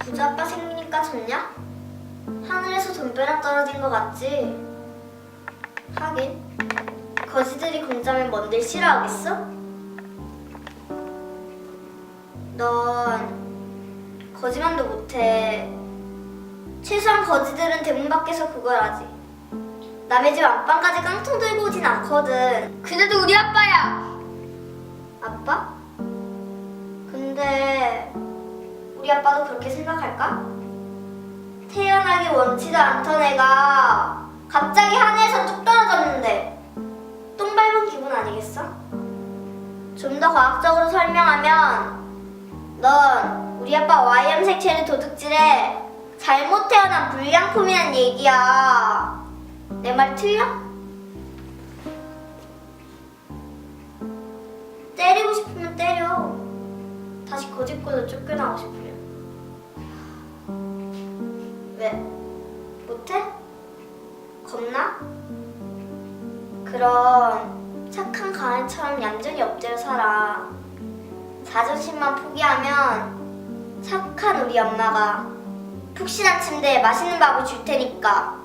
부자 아빠 생기니까 좋냐? 하늘에서 돈벼락 떨어진 것 같지? 하긴 거지들이 공짜면 뭔들 싫어하겠어? 넌 거지만도 못해 최소한 거지들은 대문 밖에서 그걸 하지 남의 집 안방까지 깡통 들고 오진 않거든 그래도 우리 우리 아빠도 그렇게 생각할까? 태어나기 원치도 않던 애가 갑자기 하늘에서 뚝 떨어졌는데 똥 밟은 기분 아니겠어? 좀 더 과학적으로 설명하면 넌 우리 아빠 Y형 색체를 도둑질해 잘못 태어난 불량품이란 얘기야 내 말 틀려? 때리고 싶으면 때려. 다시 거짓골로 쫓겨나고 싶으 겁나? 그럼 착한 가을처럼 얌전히 엎드려 살아. 자존심만 포기하면 착한 우리 엄마가 푹신한 침대에 맛있는 밥을 줄 테니까.